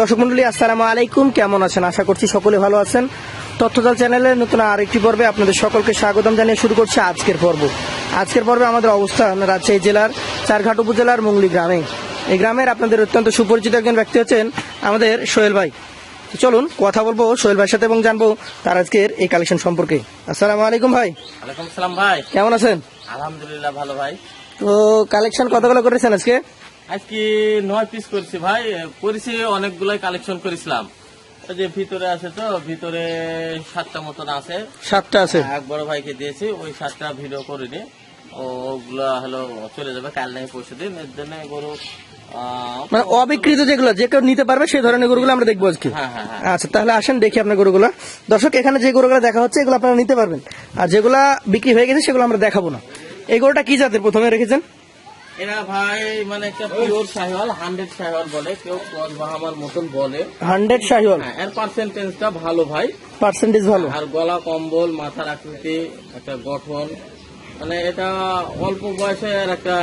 দর্শক মন্ডলী আসসালামু আলাইকুম। কেমন আছেন? আশা করছি সকলে ভালো আছেন। তথ্যজাল চ্যানেলের নতুন আরেকটি পর্বে আপনাদের সকলকে স্বাগতম জানিয়ে শুরু করছি আজকের পর্ব। আজকের পর্বে আমাদের অবস্থান রাজশাহী জেলার চারঘাট উপজেলার মুঙ্গলি গ্রামে। এই গ্রামের আপনাদের অত্যন্ত সুপরিচিত একজন ব্যক্তি হচ্ছেন আমাদের সোহেল ভাই। চলুন কথা বলব সোহেল ভাইয়ের সাথে এবং জানব তার আজকের এই কালেকশন সম্পর্কে। আসসালামু আলাইকুম ভাই। ওয়ালাইকুম সালাম ভাই। কেমন আছেন? আলহামদুলিল্লাহ ভালো ভাই। তো কালেকশন কতগুলো করেছেন আজকে? আজকে নয় পিস করেছি ভাই। করেছি অনেকগুলাই কালেকশন করেছিলাম। যে ভিতরে আছে তো ভিতরে সাতটা মতন আছে। সাতটা আছে। এক বড় ভাইকে দিয়েছি ওই সাতটা ভিডিও করিনি। ওগুলো হলো চলে যাবে কাল নাই পরশু দিন। এর জন্য গরু মানে অবিকৃত যেগুলো যে কেউ নিতে পারবে সেই ধরনের গরুগুলো আমরা দেখব আজকে। হ্যাঁ হ্যাঁ হ্যাঁ। আচ্ছা তাহলে আসেন দেখি আপনার গরুগুলো। দর্শক এখানে যে গরুগুলো দেখা হচ্ছে এগুলো আপনারা নিতে পারবেন। আর যেগুলা বিক্রি হয়ে গেছে সেগুলো আমরা দেখাবো না। এই গরুটা কি জাতের? প্রথমে রেখেছেন। এরা ভাই মানে একটা পিওর শাহিওয়াল হান্ড্রেড শাহিওয়াল বলে কেউ আমার মতন বলে। হান্ড্রেড শাহিওয়াল? হ্যাঁ এর পার্সেন্টেজটা ভালো ভাই। পার্সেন্টেজ ভালো? আর গলা কম্বল মাথার আকৃতি একটা গঠন মানে এটা অল্প বয়সে আর একটা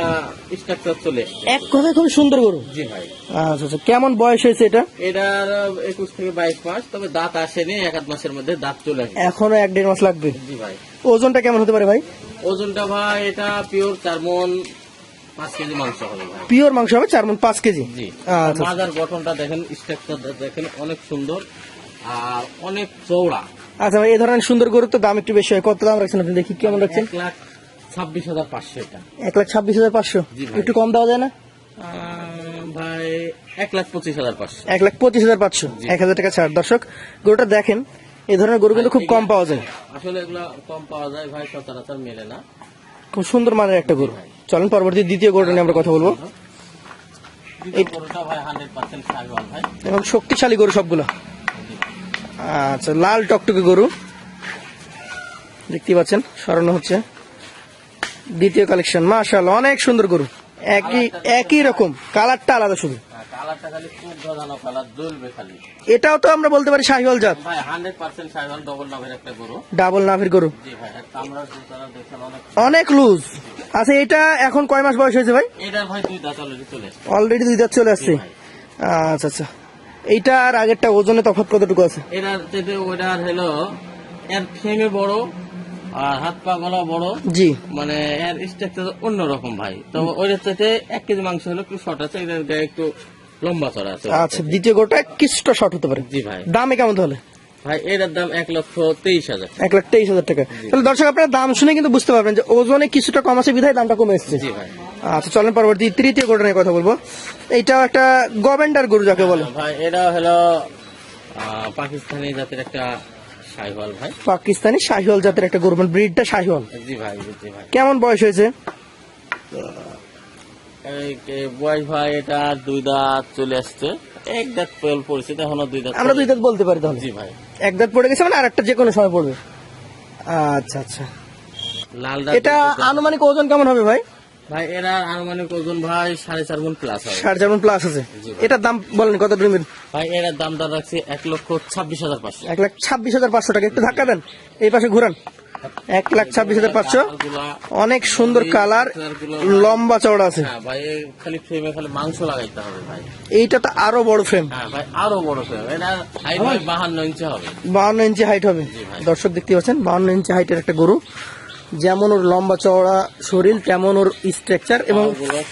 স্ট্রাকচার চলে এক কথায় খুব সুন্দর গরু। জি ভাই। আচ্ছা আচ্ছা কেমন বয়স হয়েছে এটা? এটার একুশ থেকে বাইশ মাস তবে দাঁত আসেনি এক আধ মাসের মধ্যে দাঁত চলে আসবে। এখনও এক দেড় মাস লাগবে। জি ভাই। ওজনটা কেমন হতে পারে ভাই? ওজনটা ভাই এটা পিওর চার মন পাঁচ কেজি মাংস হবে পিওর মাংস হবে চার মন পাঁচ কেজি? জি। আচ্ছা মাজার গঠনটা দেখেন স্ট্রাকচার দেখেন অনেক সুন্দর আর অনেক চৌড়া আচ্ছা এই ধরনের সুন্দর গরু তো দাম একটু বেশি হয়। কত দাম রাখছেন আপনি? দেখি কেমন রাখছেন? এক লাখ ছাব্বিশ হাজার পাঁচশো এটা। এক লাখ ছাব্বিশ হাজার পাঁচশো? জি ভাই। একটু কম দেওয়া যায় না? ভাই এক লাখ পঁচিশ হাজার পাঁচশো। এক লাখ পঁচিশ হাজার পাঁচশো। এক হাজার টাকা ছাড়। দর্শক গরুটা দেখেন এই ধরনের গরু কিন্তু খুব কম পাওয়া যায়। আসলে এগুলো কম পাওয়া যায় ভাই সচরাচর মেলে না। খুব সুন্দর মানের একটা গরু। চলেন পরবর্তী দ্বিতীয় গরুটা নিয়ে আমরা কথা বলব। এবং শক্তিশালী গরু সবগুলো। আচ্ছা লাল টকটকে গরু। দেখতে পাচ্ছেন সরানো হচ্ছে। দ্বিতীয় কালেকশন মাশাল অনেক সুন্দর গরু। একই একই রকম কালারটা আলাদা শুধু। কালারটা খালি খুব গজানো কালার জ্বলবে খালি। এটাও তো আমরা বলতে পারি শাহিওয়াল জাত। ভাই ডবল নামের একটা গরু। ডাবল নাভের গরু। জি ভাই অনেক অনেক লুজ আচ্ছা এটা এখন কয় মাস বয়স হয়েছে ভাই? এটার ভাই দুই দাঁত অলরেডি চলে অলরেডি দুই দাঁত চলে আসছে? আচ্ছা আচ্ছা। এইটা আর আগেরটা ওজনে তফাৎ কতটুকু আছে? যেটা হলো এর বড় আর হাত পা গলা বড়। জি। মানে এর স্ট্রাকচার অন্যরকম ভাই। তো ওইটার চাইতে এক কেজি মাংস হলো একটু শর্ট আছে এটার গায়ে একটু লম্বা চড়া আছে। আচ্ছা দ্বিতীয় গোটা কিছুটা শর্ট হতে পারে। জি ভাই। দামে কেমন তাহলে? ভাই দাম এক লক্ষ তেইশ হাজার এক লাখ তেইশ হাজার টাকা। তাহলে দর্শক আপনারা দাম শুনে কিন্তু বুঝতে পারবেন যে ওজনে কিছুটা কম আছে বিধায় দামটা কমে এসছে। জি ভাই। আচ্ছা চলেন পরবর্তী তৃতীয় নিয়ে কথা বলব। একটা গভেন্ডার গরু যাকে বলে। ভাই এটা হলো পাকিস্তানি জাতের একটা সাইহল ভাই। পাকিস্তানি শাহিওয়াল জাতের একটা গরু মানে ব্রিডটা শাহিওয়াল। জি ভাই জি ভাই। কেমন বয়স হয়েছে? ভাই এটা দুই দাঁত চলে আসছে। এক দাঁত পেল পড়েছে এখনও দুই দাঁত আমরা দুই দাঁত বলতে পারি তাহলে। জি ভাই। এক দাঁত পড়ে গেছে মানে আর একটা যে কোনো সময় পড়বে। আচ্ছা আচ্ছা। লাল এটা আনুমানিক ওজন কেমন হবে ভাই? ভাই এরা আনুমানিক ওজন ভাই সাড়ে চার প্লাস হবে। সাড়ে চার প্লাস আছে। এটার দাম বলেন কত ভাই এর দাম দর রাখছি এক লক্ষ ছাব্বিশ হাজার পাঁচশো। এক লাখ ছাব্বিশ হাজার পাঁচশো টাকা। একটু ধাক্কা দেন এই পাশে ঘুরান। এক লাখ ছাব্বিশ হাজার পাঁচশো। অনেক সুন্দর কালার লম্বা চওড়া আছে। হ্যাঁ ভাই খালি ফ্রেমে খালি মাংস লাগাইতে হবে ভাই। এইটা তো আরও বড় ফ্রেম হ্যাঁ ভাই আরও বড় ফ্রেম এটা বাহান্ন ইঞ্চি হবে। বাহান্ন ইঞ্চি হাইট হবে। দর্শক দেখতে পাচ্ছেন বাহান্ন ইঞ্চি হাইটের একটা গরু। যেমন ওর লম্বা চওড়া শরীর তেমন ওর স্ট্রাকচার এবং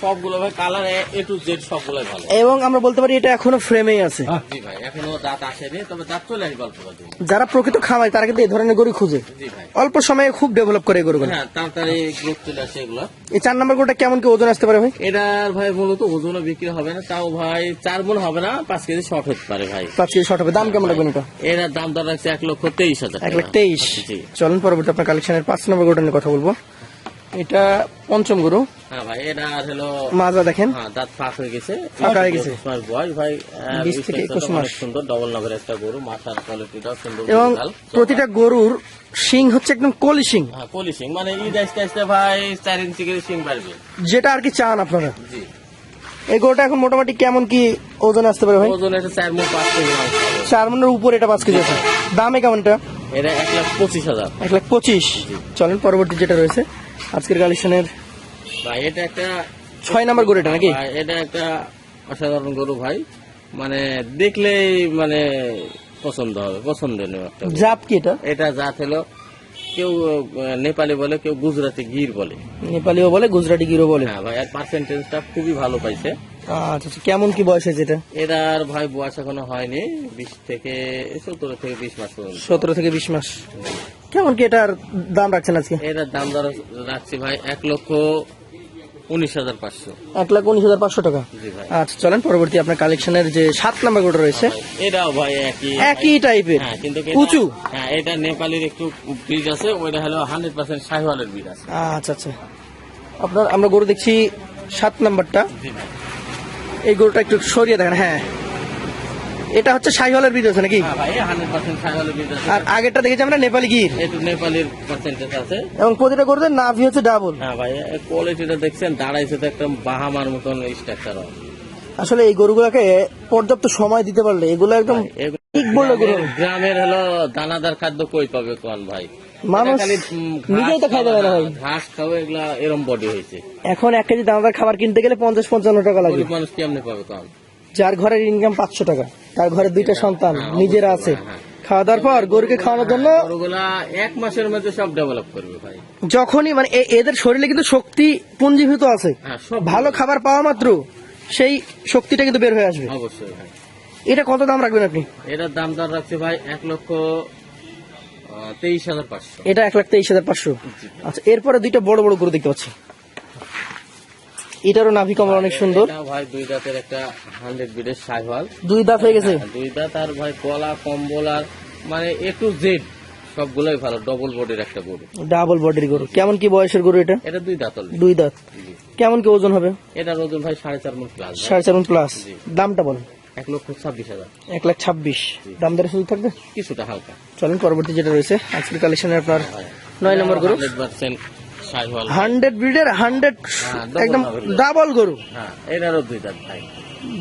সবগুলো ভাই কালার এ টু জেড সবগুলো ভালো। এবং আমরা বলতে পারি এটা এখনও ফ্রেমেই আছে। জি ভাই এখনও দাঁত আসেনি তবে দাঁত চলে আসবে অল্প যারা প্রকৃত খামায় তারা কিন্তু এই ধরনের গরু খুঁজে। জি ভাই। অল্প সময়ে খুব ডেভেলপ করে গরুগুলো। হ্যাঁ তাড়াতাড়ি গ্রোথ চলে আসে এগুলো। এই চার নম্বর গরুটা কেমন কি ওজন আসতে পারে ভাই? এটার ভাই মূলত ওজনও বিক্রি হবে না তাও ভাই চার মন হবে না পাঁচ কেজি শর্ট হতে পারে ভাই। পাঁচ কেজি শর্ট হবে। দাম কেমন রাখবেন এটা? এর দাম দর রাখছে এক লক্ষ তেইশ হাজার এক লাখ টাকা। তেইশ। জি। চলুন পরবর্তী আপনার কালেকশনের পাঁচ নম্বর গরুটা নিয়ে কথা বলব। এটা পঞ্চম গরু। হ্যাঁ ভাই এটা হলো মাজা দেখেন। হ্যাঁ দাঁত ফাঁক হয়ে গেছে। ফাঁকা হয়ে গেছে। মাস বয়স ভাই আহ, বিশ থেকে স্ট্রাকচারটা একুশ মাস। সুন্দর ডবল নগের একটা গরু মাথার কোয়ালিটিটাও সুন্দর এবং প্রতিটা গরুর শিং হচ্ছে একদম কলি শিং। হ্যাঁ পলিশিং মানে ঈদ আসতে আসতে ভাই ইঞ্চি করে যেটা আর কি চান আপনারা? জি। এই গরুটা এখন মোটামুটি কেমন কি ওজন আসতে পারে ভাই? ওজন এটা চার মন পাঁচ কেজি। মাংস হবে। চার মনের উপরে এটা পাঁচ কেজি আছে। দামে কেমন এটা এক লাখ পঁচিশ হাজার। এক লাখ পঁচিশ। চলেন পরবর্তী যেটা রয়েছে আজকের কালেকশনের ভাই এটা একটা ছয় নম্বর গরু এটা নাকি এটা একটা অসাধারণ গরু ভাই। মানে দেখলেই মানে পছন্দ হবে পছন্দনীয় একটা। জাত কি এটা? এটা জাত হলো কেউ নেপালি বলে কেউ গুজরাটি গির বলে। নেপালিও বলে গুজরাটি গিরো বলে। হ্যাঁ ভাই আর পার্সেন্টেজটা খুবই ভালো পাইছে। আচ্ছা আচ্ছা। কেমন কি বয়স হয়েছে এটা? এটার ভাই বয়স এখনও হয়নি বিশ থেকে সতেরো থেকে বিশ মাস সতেরো থেকে বিশ মাস। কেমন কি এটার দাম রাখছেন আজকে? এটার দাম দর রাখছি ভাই এক লক্ষ উনিশ হাজার পাঁচশো। এক লাখ উনিশ হাজার পাঁচশো টাকা। আচ্ছা চলেন পরবর্তী আপনার কালেকশনের যে সাত নাম্বার গোটা রয়েছে। এটাও ভাই একই। একই টাইপের হ্যাঁ কিন্তু উঁচু। হ্যাঁ এটা নেপালির একটু আছে ওইটা হলো হান্ড্রেড পার্সেন্ট আছে। আচ্ছা আচ্ছা। আপনার আমরা গরু দেখছি সাত নাম্বারটা। এই গরুটা একটু সরিয়ে দেখেন হ্যাঁ। এটা হচ্ছে সাইহলের বীজ আছে নাকি? হ্যাঁ আর আগেরটা দেখেছি আমরা নেপালি গির। নেপালির পার্সেন্টেজ আছে। এবং প্রতিটা গরুতে নাভি হচ্ছে ডাবল হ্যাঁ ভাই কোয়ালিটিটা দেখছেন দাঁড়াইছে তো একদম বাহামার মতন স্ট্রাকচার আসলে এই গরুগুলোকে পর্যাপ্ত সময় দিতে পারলে এগুলো একদম ঠিক বলল গরু গ্রামের হলো দানাদার খাদ্য কই পাবে কোন ভাই? মানুষ নিজেই তো খাইতে পারে না ভাই। ঘাস খাবে এগুলা এরম বডি হয়েছে। এখন এক কেজি দানাদার খাবার কিনতে গেলে পঞ্চাশ পঞ্চান্ন টাকা লাগে। মানুষ কেমনে পাবে কোন যার ঘরের ইনকাম পাঁচশো টাকা তার ঘরে দুইটা সন্তান হ্যাঁ, নিজেরা আছে। হ্যাঁ, খাওয়া দাওয়ার পর গরুকে খাওয়ানোর জন্য এক মাসের মধ্যে সব ডেভেলপ করবে ভাই। যখনই মানে এদের শরীরে কিন্তু শক্তি পুঞ্জীভূত আছে। হ্যাঁ ভালো খাবার পাওয়া মাত্র সেই শক্তিটা কিন্তু বের হয়ে আসবে। অবশ্যই ভাই এটা কত দাম রাখবেন আপনি? এটার দাম দর রাখছে ভাই এক লক্ষ তেইশ হাজার পাঁচশো। এটা এক লাখ তেইশ হাজার পাঁচশো। আচ্ছা এরপরে দুইটা বড় বড় গরু দেখতে পাচ্ছি। এটারও নাভি কমল অনেক সুন্দর। ভাই দুই দাঁতের একটা হান্ড্রেড বিডের সাইওয়াল দুই দাঁত হয়ে গেছে? দুই দাঁত আর ভাই কলা কম্বল আর মানে এ টু জেড সবগুলোই ভালো ডবল বডির একটা গরু। ডাবল বডির গরু। কেমন কি বয়সের গরু এটা? এটা দুই দাঁত দুই দাঁত। কেমন কি ওজন হবে? এটার ওজন ভাই সাড়ে চার মন প্লাস সাড়ে চার প্লাস জি। দামটা বলেন। এক লক্ষ ছাব্বিশ হাজার। এক লাখ ছাব্বিশ। দাম দরে সুযোগ থাকবে? কিছুটা হালকা। চলেন পরবর্তী যেটা রয়েছে আজকের কালেকশনে আপনার নয় নম্বর গরু। হান্ড্রেড পার্সেন্ট সাইওয়াল হান্ড্রেড ব্রিডের হান্ড্রেড হ্যাঁ, একদম ডাবল গরু। হ্যাঁ এটারও দুই দাঁত ভাই।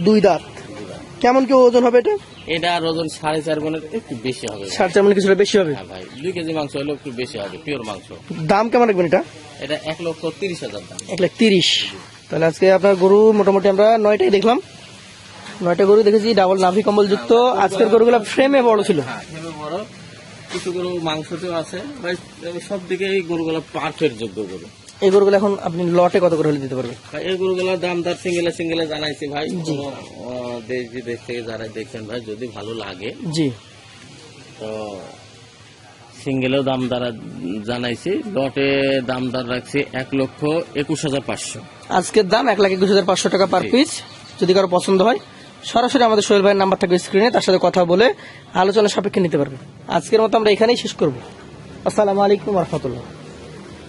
দুই দাঁত। কেমন কি ওজন হবে এটা? এটার ওজন সাড়ে চার মনের একটু বেশি হবে। সাড়ে চার কিছুটা বেশি হবে? হ্যাঁ ভাই দুই কেজি মাংস হলেও একটু বেশি হবে পিওর মাংস। দাম কেমন রাখবেন এটা? এটা এক লক্ষ তিরিশ হাজার দাম। এক লাখ তিরিশ। তাহলে আজকে আপনার গরু মোটামুটি আমরা নয়টাই দেখলাম। নয়টা গরু দেখেছি ডাবল নাভি কম্বল যুক্ত আজকের গরুগুলো ফ্রেমে বড় ছিল। হ্যাঁ হেবে বড়। কিছু গরু মাংসতেও আছে। ভাই সব দিকে এই গরুগুলো পারফেক্ট যোগ্য গরু। এই গরুগুলো এখন আপনি লটে কত করে হলে দিতে পারবেন? এই গরুগুলোর দাম দর সিঙ্গেলে সিঙ্গেলে জানাইছি ভাই। দেশ বিদেশ থেকে যারা দেখছেন ভাই যদি ভালো লাগে। জি। তো সিঙ্গেলেও দাম দ্বারা জানাইছি। লটে দাম দর রাখছি এক লক্ষ একুশ হাজার পাঁচশো। আজকের দাম এক লাখ একুশ হাজার পাঁচশো টাকা পার পিস যদি কারও পছন্দ হয় সরাসরি আমাদের সোহেল ভাইয়ের নাম্বার থাকবে স্ক্রিনে, তার সাথে কথা বলে আলোচনা সাপেক্ষে নিতে পারবে। আজকের মতো আমরা এখানেই শেষ করব। আসসালামু আলাইকুম রহমতুল্লাহ।